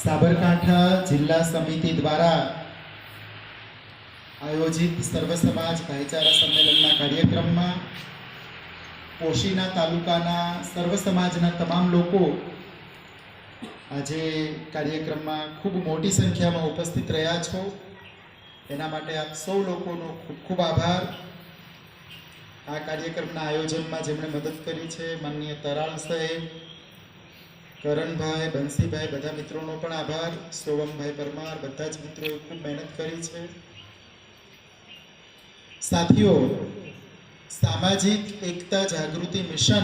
સાબરકાંઠા જિલ્લા સમિતિ દ્વારા આયોજિત સર્વ સમાજ ભાઈચારા સંમેલનના કાર્યક્રમમાં કોશીના તાલુકાના સર્વ સમાજના તમામ લોકો આજે કાર્યક્રમમાં ખૂબ મોટી સંખ્યામાં ઉપસ્થિત રહ્યા છો. એના માટે આપ સૌ લોકોનો ખૂબ ખૂબ આભાર. આ કાર્યક્રમના આયોજનમાં જેમણે મદદ કરી છે, માનનીય તરાળ સાહેબ કરણભાઈ બંસીભાઈ, બધા મિત્રોનો પણ આભાર. સોવમભાઈ પરમાર, બધા જ મિત્રોએ ખૂબ મહેનત કરી છે. સાથીઓ, સામાજિક એકતા જાગૃતિ મિશન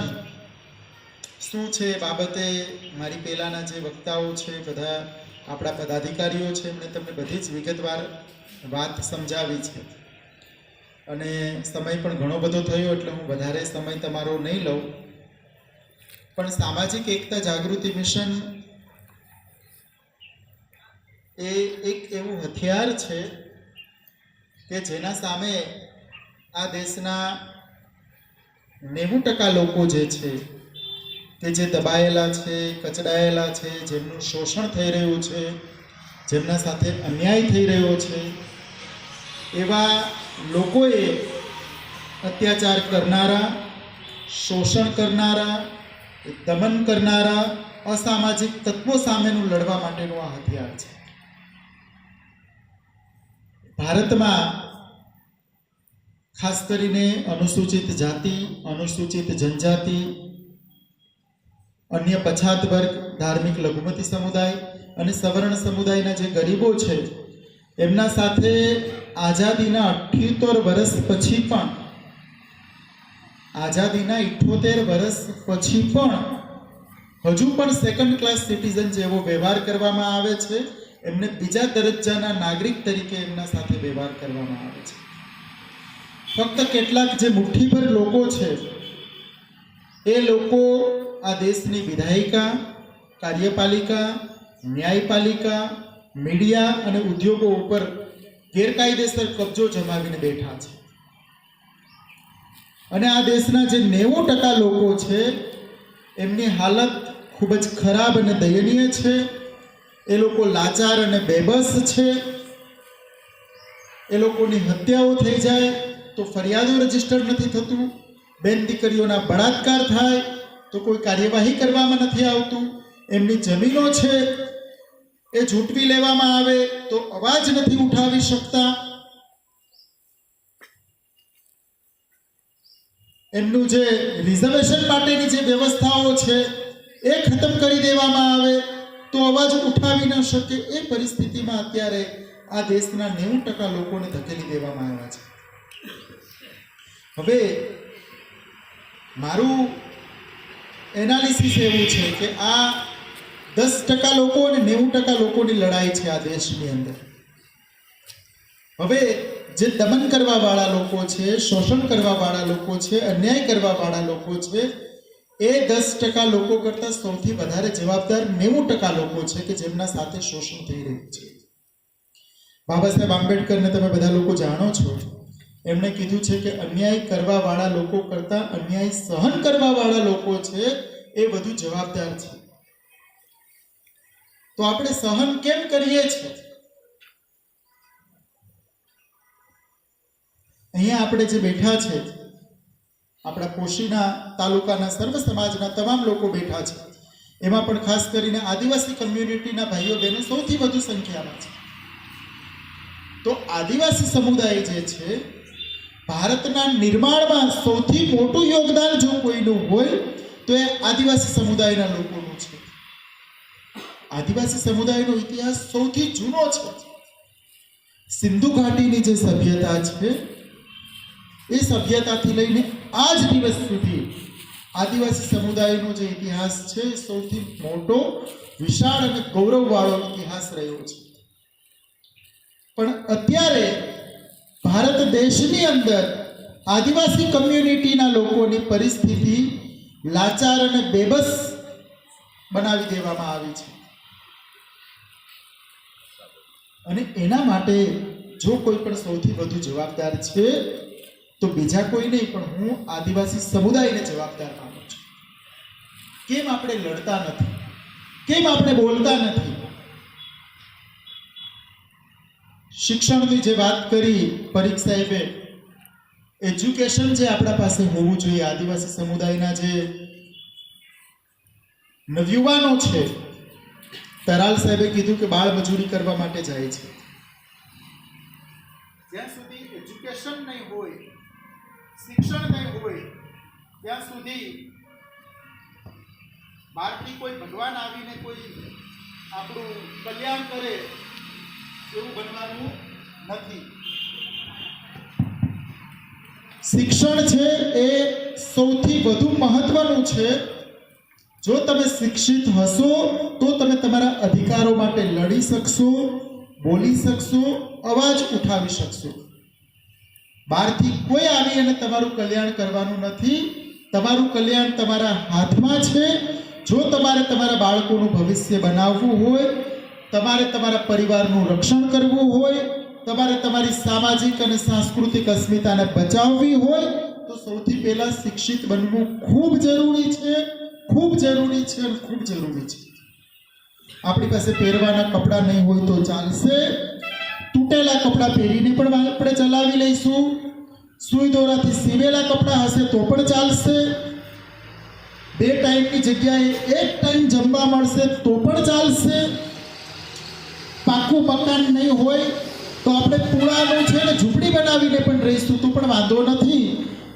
શું છે બાબતે મારી પહેલાંના જે વક્તાઓ છે, બધા આપણા પદાધિકારીઓ છે, એમણે તમને બધી જ વિગતવાર વાત સમજાવી છે. અને સમય પણ ઘણો બધો થયો, એટલે હું વધારે સમય તમારો નહીં લઉં. પણ સામાજિક એકતા જાગૃતિ મિશન એ એક એવું હથિયાર છે કે જેના સામે આ દેશના નેવું ટકા લોકો જે છે, કે જે દબાયેલા છે, કચડાયેલા છે, જેમનું શોષણ થઈ રહ્યું છે, જેમના સાથે અન્યાય થઈ રહ્યો છે, એવા લોકોએ અત્યાચાર કરનારા, શોષણ કરનારા દમન કરનારા અસામાજિક તત્વો સામેનું લડવા માટેનું આ હથિયાર છે. ભારતમાં ખાસ કરીને અનુસૂચિત જાતિ, અનુસૂચિત જનજાતિ, અન્ય પછાત વર્ગ, ધાર્મિક લઘુમતી સમુદાય અને સવર્ણ સમુદાયના જે ગરીબો છે, એમના સાથે આઝાદીના અઠ્યોતેર વર્ષ પછી પણ આઝાદીના ઇઠ્ઠોતેર વર્ષ પછી પણ હજુ પણ સેકન્ડ ક્લાસ સિટીઝન જેવો વ્યવહાર કરવામાં આવે છે. એમને બીજા દરજ્જાના નાગરિક તરીકે એમના સાથે વ્યવહાર કરવામાં આવે છે. ફક્ત કેટલાક જે મુઠ્ઠીભર લોકો છે, એ લોકો આ દેશની વિધાયિકા, કાર્યપાલિકા, ન્યાયપાલિકા, મીડિયા અને ઉદ્યોગો ઉપર ગેરકાયદેસર કબજો જમાવીને બેઠા છે. અને આ દેશના જે નેવું ટકા લોકો છે, એમની હાલત ખૂબ જ ખરાબ અને દયનીય છે. એ લોકો લાચાર અને બેબસ છે. એ લોકોની હત્યાઓ થઈ જાય તો ફરિયાદો રજિસ્ટર નથી થતું. બેન દીકરીઓના બળાત્કાર થાય તો કોઈ કાર્યવાહી કરવામાં નથી આવતું. એમની જમીનો છે, એ ઝૂંટવી લેવામાં આવે તો અવાજ નથી ઉઠાવી શકતા. એમનું જે રિઝર્વેશન માટેની જે વ્યવસ્થાઓ છે, એ ખતમ કરી દેવામાં આવે તો અવાજ ઉઠાવી ન શકે એ પરિસ્થિતિમાં અત્યારે આ દેશના નેવું ટકા લોકોને ધકેલી દેવામાં આવ્યા છે. હવે મારું એનાલિસિસ એવું છે કે આ દસ ટકા લોકો અને નેવું ટકા લોકોની લડાઈ છે આ દેશની અંદર. હવે જે દમન કરવા વાળા લોકો છે, શોષણ કરવા વાળા લોકો છે, અન્યાય કરવા વાળા લોકો છે, એ દસ ટકા લોકો કરતાં સૌથી વધારે જવાબદાર નેવું ટકા લોકો છે કે જેમના સાથે શોષણ થઈ રહ્યું છે. બાબા સાહેબ આંબેડકરને તમે બધા લોકો જાણો છો, એમણે કીધું છે કે અન્યાય કરવા વાળા લોકો કરતાં અન્યાય સહન કરવા વાળા લોકો છે એ વધુ જવાબદાર છે. તો આપણે સહન કેમ કરીએ છીએ? અહીંયા આપણે જે બેઠા છે, આપણા કોશીના તાલુકાના સર્વ સમાજના તમામ લોકો બેઠા છે. એમાં પણ ખાસ કરીને આદિવાસી કમ્યુનિટીના ભાઈઓ બહેનો સૌથી વધુ સંખ્યામાં છે. તો આદિવાસી સમુદાય જે છે, ભારતના નિર્માણમાં સૌથી મોટું યોગદાન જો કોઈનું હોય, તો એ આદિવાસી સમુદાયના લોકોનું છે. આદિવાસી સમુદાયનો ઇતિહાસ સૌથી જૂનો છે. સિંધુ ઘાટીની જે સભ્યતા છે એ સભ્યતાથી લઈને આ જ દિવસ સુધી આદિવાસી સમુદાયનો જે ઇતિહાસ છે સૌથી મોટો, વિશાળ અને ગૌરવવાળો ઇતિહાસ રહ્યો છે. પણ અત્યારે ભારત દેશની અંદર આદિવાસી કમ્યુનિટીના લોકોની પરિસ્થિતિ લાચાર અને બેબસ બનાવી દેવામાં આવી છે. અને એના માટે જો કોઈ પણ સૌથી વધુ જવાબદાર છે તો બીજા કોઈ નહીં, પણ હું આદિવાસી સમુદાયને જવાબદાર માનું છું. કેમ આપણે લડતા નથી? કેમ આપણે બોલતા નથી? શિક્ષણની જે વાત કરી પરીખ સાહેબે, એજ્યુકેશન જે આપણા પાસે હોવું જોઈએ, આદિવાસી સમુદાયના જે નવયુવાનો છે, તરાલ સાહેબે કીધું કે બાળ મજૂરી કરવા માટે જાય છે. જ્યાં સુધી એજ્યુકેશન નહીં હોય શિક્ષણ નહીં હોય, ત્યાં સુધી બહારથી કોઈ ભગવાન આવીને કોઈ આપણું કલ્યાણ કરે એવું બનવાનું નથી. શિક્ષણ છે એ સૌથી વધુ મહત્વનું છે. જો તમે શિક્ષિત હશો, તો તમે તમારા અધિકારો માટે લડી શકશો, બોલી શકશો, અવાજ ઉઠાવી શકશો. બહારથી કોઈ આવી અને તમારું કલ્યાણ કરવાનું નથી. તમારું કલ્યાણ તમારા હાથમાં છે. જો તમારે તમારા બાળકોનું ભવિષ્ય બનાવવું હોય, તમારે તમારા પરિવારનું રક્ષણ કરવું હોય, તમારે તમારી સામાજિક અને સાંસ્કૃતિક અસ્મિતાને બચાવવી હોય, તો સૌથી પહેલાં શિક્ષિત બનવું ખૂબ જરૂરી છે. ખૂબ જરૂરી છે અને ખૂબ જરૂરી છે. આપણી પાસે પહેરવાના કપડાં નહીં હોય તો ચાલશે. તૂટેલા કપડાં પહેરીને પણ આપણે ચલાવી લઈશું. સુઈ દોરાથી સીવેલા કપડાં હશે તો પણ ચાલશે. બે ટાઈમની જગ્યાએ એક ટાઈમ જમવા મળશે તો પણ ચાલશે. પાકું મકાન નહીં હોય તો આપણે પૂળાનું છે ને ઝૂંપડી બનાવીને પણ રહીશું, તો પણ વાંધો નથી.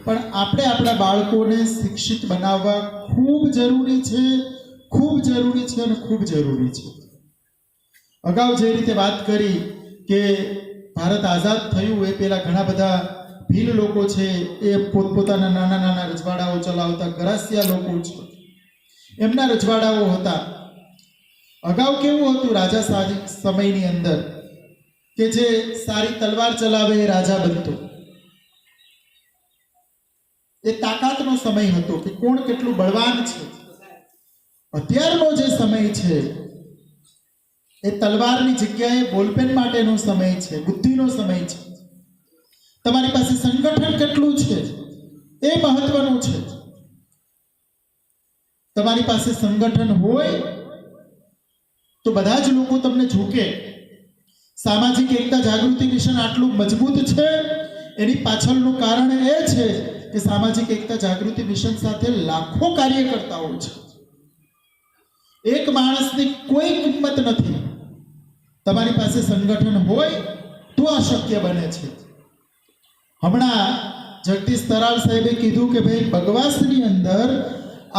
પણ આપણે આપણા બાળકોને શિક્ષિત બનાવવા ખૂબ જરૂરી છે, ખૂબ જરૂરી છે અને ખૂબ જરૂરી છે. અગાઉ જે રીતે વાત કરી કે ભારત આઝાદ થયું એ પહેલાં ઘણા બધા ભીલ લોકો છે, એ પોતપોતાના નાના નાના રજવાડાઓ ચલાવતા, ગરાસિયા લોકો છે એમના રજવાડાઓ હતા. અગાઉ કેવું હતું રાજા સાહજિક સમયની અંદર? કે જે સારી તલવાર ચલાવે એ રાજા બનતો. એ તાકાતનો સમય હતો કે કોણ કેટલું બળવાન છે. અત્યારનો જે સમય છે એ તલવારની જગ્યાએ બોલપેન માટેનો સમય છે, બુદ્ધિનો સમય છે. તમારી પાસે સંગઠન કેટલું છે? એ મહત્વનું છે. તમારી પાસે સંગઠન હોય તો બધા જ લોકો તમને ઝૂકે સામાજિક એકતા, જાગૃતિ, મિશન આટલું મજબૂત છે? એની પાછળનું કારણ એ છે કે સામાજિક એકતા, જાગૃતિ, મિશન સાથે લાખો કાર્યકર્તાઓ છે. એક માણસની કોઈ કિંમત નથી. તમારી પાસે સંગઠન હોય તો આ શક્ય બને છે. હમણાં જગદીશ તરાલ સાહેબે કીધું કે ભાઈ બગવાસની અંદર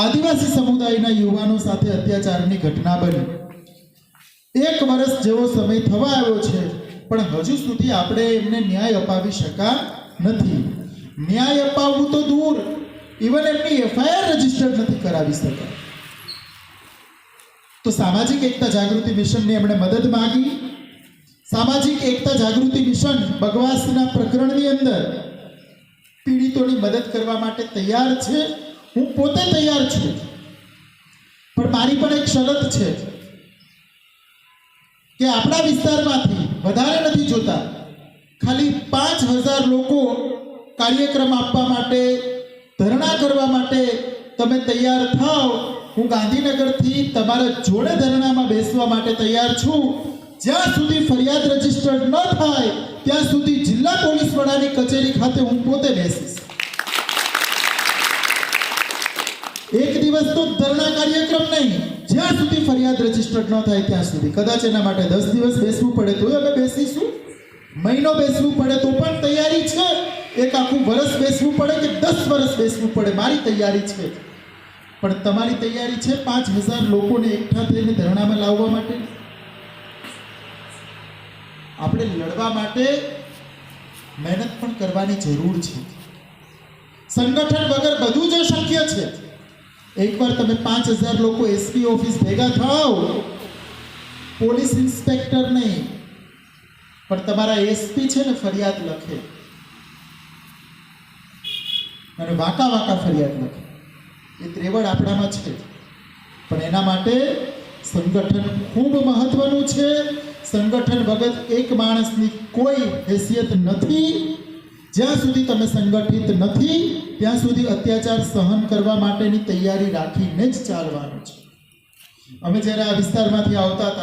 આદિવાસી સમુદાયના યુવાનો સાથે અત્યાચારની ઘટના બની. એક વર્ષ જેવો સમય થવા આવ્યો છે, પણ હજુ સુધી આપણે એમને ન્યાય અપાવી શકા નથી. ન્યાય અપાવવું તો દૂર ઇવન એમની એફઆઈઆર રજિસ્ટર નથી કરાવી શકા. તો સામાજિક એકતા જાગૃતિ મિશનની એમણે મદદ માંગી. સામાજિક એકતા જાગૃતિ મિશન બગવાસના પ્રકરણની અંદર પીડિતોની મદદ કરવા માટે તૈયાર છે. હું પોતે તૈયાર છું. પણ મારી પણ એક શરત છે કે આપણા વિસ્તારમાંથી વધારે નથી જોતા. ખાલી પાંચ હજાર લોકો કાર્યક્રમ આપવા માટે, ધરણા કરવા માટે તમે તૈયાર થાવ હું ગાંધીનગરથી તમારા જોડે ધરણામાં બેસવા માટે તૈયાર છું. જ્યાં સુધી ફરિયાદ રજીસ્ટર્ડ ન થાય, ત્યાં સુધી જિલ્લા પોલીસ વડાની કચેરી ખાતે હું પોતે બેસીશ. એક દિવસ તો ધરણા કાર્યક્રમ નહીં, જ્યાં સુધી ફરિયાદ રજીસ્ટર્ડ ન થાય ત્યાં સુધી. કદાચ એના માટે દસ દિવસ બેસવું પડે તો અમે બેસીશું. મહિનો બેસવું પડે તો પણ તૈયારી છે. એક આખું વર્ષ બેસવું પડે કે દસ વર્ષ બેસવું પડે, મારી તૈયારી છે. પણ તમારી તૈયારી છે પાંચ હજાર લોકોને એકઠા થઈને ધરણામાં લાવવા માટે? આપણે લડવા માટે મહેનત પણ કરવાની જરૂર છે. સંગઠન વગર બધું જ અશક્ય છે. એકવાર તમે પાંચ હજાર લોકો એસપી ઓફિસ ભેગા થાવ પોલીસ ઇન્સ્પેક્ટર નહીં, પણ તમારા એસપી છે ને ફરિયાદ લખે. અને વાંકા વાંકા ફરિયાદ લખે. એ ત્રેવડ આપણામાં છે. પણ એના માટે સંગઠન ખૂબ મહત્વનું છે. સંગઠન વગર એક માણસની કોઈ હેસિયત નથી. જ્યાં સુધી તમે સંગઠિત નથી, ત્યાં સુધી અત્યાચાર સહન કરવા માટેની તૈયારી રાખીને જ ચાલવાનું છે. અમે જ્યારે આ વિસ્તારમાંથી આવતા હતા